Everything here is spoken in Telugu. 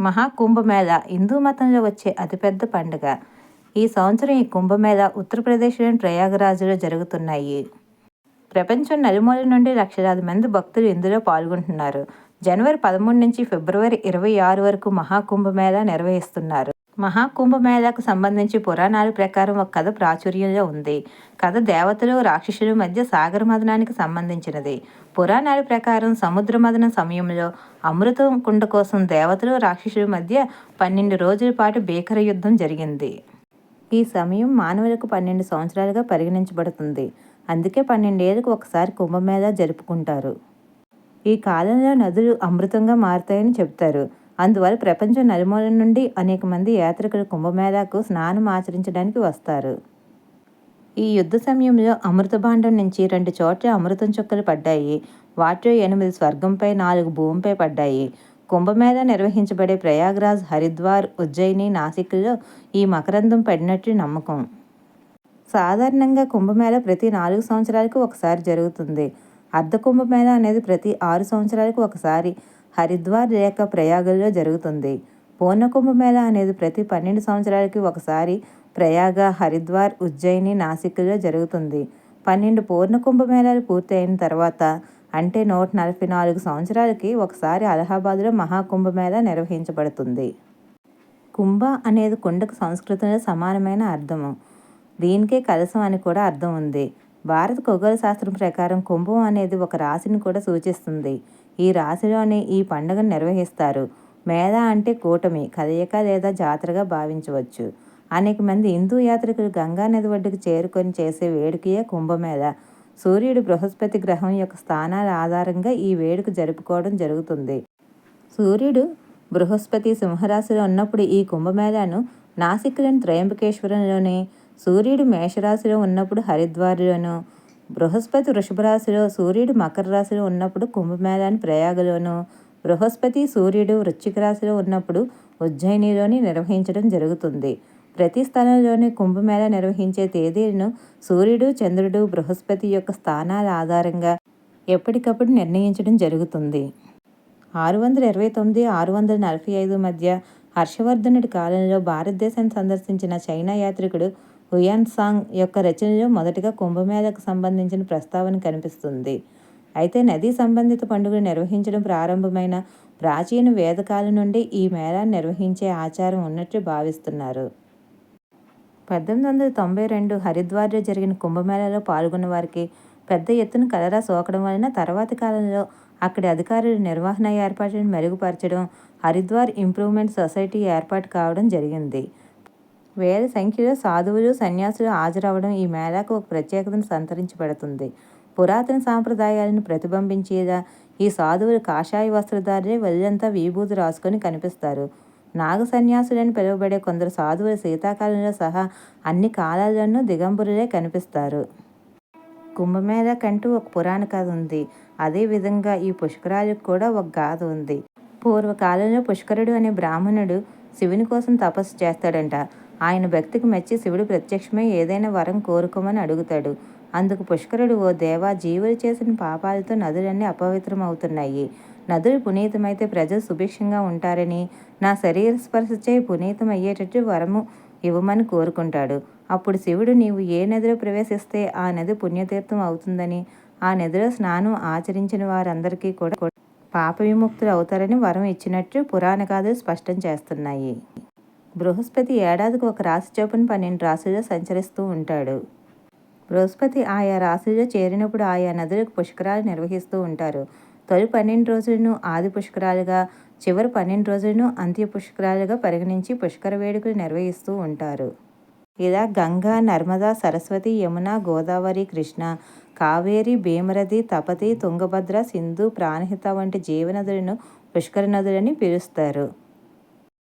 మహాకుంభమేళ హిందూ మతంలో వచ్చే అతిపెద్ద పండుగ. ఈ సంవత్సరం ఈ కుంభమేళ ఉత్తరప్రదేశ్లోని ప్రయాగరాజ్లో జరుగుతున్నాయి. ప్రపంచం నలుమూల నుండి లక్షలాది మంది భక్తులు ఇందులో పాల్గొంటున్నారు. జనవరి పదమూడు నుంచి ఫిబ్రవరి ఇరవై ఆరు వరకు మహాకుంభమేళ నిర్వహిస్తున్నారు. మహాకుంభమేళకు సంబంధించి పురాణాల ప్రకారం ఒక కథ ప్రాచుర్యంలో ఉంది. కథ దేవతలు రాక్షసుల మధ్య సాగర మదనానికి సంబంధించినది. పురాణాల ప్రకారం సముద్ర మదన సమయంలో అమృతం కుండ కోసం దేవతలు రాక్షసుల మధ్య పన్నెండు రోజుల పాటు భీకర యుద్ధం జరిగింది. ఈ సమయం మానవులకు పన్నెండు సంవత్సరాలుగా పరిగణించబడుతుంది. అందుకే పన్నెండేళ్ళకు ఒకసారి కుంభమేళ జరుపుకుంటారు. ఈ కాలంలో నదులు అమృతంగా మారుతాయని చెప్తారు అందువల్ల ప్రపంచం నలుమూల నుండి అనేక మంది యాత్రికులు కుంభమేళాకు స్నానం ఆచరించడానికి వస్తారు. ఈ యుద్ధ సమయంలో అమృత భాండం నుంచి రెండు చోట్ల అమృతం చుక్కలు పడ్డాయి. వాటిలో ఎనిమిది స్వర్గంపై నాలుగు భూమిపై పడ్డాయి. కుంభమేళ నిర్వహించబడే ప్రయాగ్రాజ్ హరిద్వార్ ఉజ్జయిని నాసిక్లో ఈ మకరందం పడినట్లు నమ్మకం. సాధారణంగా కుంభమేళ ప్రతి నాలుగు సంవత్సరాలకు ఒకసారి జరుగుతుంది. అర్ధ కుంభమేళ అనేది ప్రతి ఆరు సంవత్సరాలకు ఒకసారి. హరిద్వార్ రేఖ ప్రయాగల్లో జరుగుతుంది. పూర్ణ కుంభమేళ అనేది ప్రతి పన్నెండు సంవత్సరాలకి ఒకసారి ప్రయాగ హరిద్వార్ ఉజ్జయిని నాసిక్లో జరుగుతుంది. పన్నెండు పూర్ణ కుంభమేళాలు పూర్తి అయిన తర్వాత అంటే నూట నలభై నాలుగు సంవత్సరాలకి ఒకసారి అలహాబాద్లో మహాకుంభమేళ నిర్వహించబడుతుంది. కుంభ అనేది కుండకు సంస్కృతంలో సమానమైన అర్థము. దీనికే కలసం అని కూడా అర్థం ఉంది. భారత ఖగోళ శాస్త్రం ప్రకారం కుంభం అనేది ఒక రాశిని కూడా సూచిస్తుంది. ఈ రాశిలోనే ఈ పండుగను నిర్వహిస్తారు. మేళ అంటే కూటమి కదయిక లేదా జాతరగా భావించవచ్చు. అనేక మంది హిందూ యాత్రికులు గంగా నది ఒడ్డుకు చేరుకొని చేసే వేడుకయే కుంభమేళ. సూర్యుడు బృహస్పతి గ్రహం యొక్క స్థానాల ఆధారంగా ఈ వేడుక జరుపుకోవడం జరుగుతుంది. సూర్యుడు బృహస్పతి సింహరాశిలో ఉన్నప్పుడు ఈ కుంభమేళాను నాసిక్లోని త్రయంబకేశ్వరంలోని సూర్యుడు మేషరాశిలో ఉన్నప్పుడు హరిద్వార్లోను బృహస్పతి వృషభ రాశిలో సూర్యుడు మకర రాశిలో ఉన్నప్పుడు కుంభమేళాన్ని ప్రయాగలోను బృహస్పతి సూర్యుడు వృశ్చిక రాశిలో ఉన్నప్పుడు ఉజ్జయినిలోని నిర్వహించడం జరుగుతుంది. ప్రతి స్థలంలోని కుంభమేళ నిర్వహించే తేదీలను సూర్యుడు చంద్రుడు బృహస్పతి యొక్క స్థానాల ఆధారంగా ఎప్పటికప్పుడు నిర్ణయించడం జరుగుతుంది. ఆరు వందల ఇరవై తొమ్మిది ఆరు వందల నలభై ఐదు మధ్య హర్షవర్ధనుడి కాలంలో భారతదేశాన్ని సందర్శించిన చైనా యాత్రికుడు హుయాన్ సాంగ్ యొక్క రచనలో మొదటిగా కుంభమేళకు సంబంధించిన ప్రస్తావన కనిపిస్తుంది. అయితే నదీ సంబంధిత పండుగను నిర్వహించడం ప్రారంభమైన ప్రాచీన వేదకాల నుండి ఈ మేళాన్ని నిర్వహించే ఆచారం ఉన్నట్లు భావిస్తున్నారు. పద్దెనిమిది వందల తొంభై రెండు హరిద్వార్లో జరిగిన కుంభమేళాలో పాల్గొన్న వారికి పెద్ద ఎత్తున కలరా సోకడం వలన తర్వాతి కాలంలో అక్కడి అధికారులు నిర్వహణ ఏర్పాట్లను మెరుగుపరచడం హరిద్వార్ ఇంప్రూవ్మెంట్ సొసైటీ ఏర్పాటు కావడం జరిగింది. వేల సంఖ్యలో సాధువులు సన్యాసులు హాజరవడం ఈ మేళాకు ఒక ప్రత్యేకతను సంతరించబడుతుంది పురాతన సాంప్రదాయాలను ప్రతిబింబించేలా ఈ సాధువులు కాషాయ వస్త్రధారులే వెళ్ళంతా విభూతి రాసుకొని కనిపిస్తారు. నాగ సన్యాసులని పిలువబడే కొందరు సాధువులు శీతాకాలంలో సహా అన్ని కాలాల్లోనూ దిగంబరులే కనిపిస్తారు. కుంభమేళ కంటూ ఒక పురాణ కథ ఉంది. అదేవిధంగా ఈ పుష్కరాలకు కూడా ఒక గాథ ఉంది. పూర్వకాలంలో పుష్కరుడు అనే బ్రాహ్మణుడు శివుని కోసం తపస్సు చేస్తాడంట. ఆయన భక్తికి మెచ్చి శివుడు ప్రత్యక్షమై ఏదైనా వరం కోరుకోమని అడుగుతాడు. అందుకు పుష్కరుడు ఓ దేవా జీవులు చేసిన పాపాలతో నదులన్నీ అపవిత్రం అవుతున్నాయి నదులు పునీతమైతే ప్రజలు సుభిక్షంగా ఉంటారని నా శరీర స్పర్శచే పునీతం అయ్యేటట్టు వరము ఇవ్వమని కోరుకుంటాడు. అప్పుడు శివుడు నీవు ఏ నదిలో ప్రవేశిస్తే ఆ నది పుణ్యతీర్థం అవుతుందని ఆ నదిలో స్నానం ఆచరించిన వారందరికీ కూడా పాప విముక్తులు అవుతారని వరం ఇచ్చినట్టు పురాణ గాథలు స్పష్టం చేస్తున్నాయి. బృహస్పతి ఏడాదికి ఒక రాశి చొప్పున పన్నెండు రాశుల్లో సంచరిస్తూ ఉంటాడు. బృహస్పతి ఆయా రాశుల్లో చేరినప్పుడు ఆయా నదులకు పుష్కరాలు నిర్వహిస్తూ ఉంటారు. తొలి పన్నెండు రోజులను ఆది పుష్కరాలుగా చివరి పన్నెండు రోజులను అంత్య పుష్కరాలుగా పరిగణించి పుష్కర వేడుకలు నిర్వహిస్తూ ఉంటారు. ఇలా గంగా నర్మదా సరస్వతి యమున గోదావరి కృష్ణ కావేరి భీమరథి తపతి తుంగభద్ర సింధు ప్రాణహిత వంటి జీవనదులను పుష్కర నదులని పిలుస్తారు.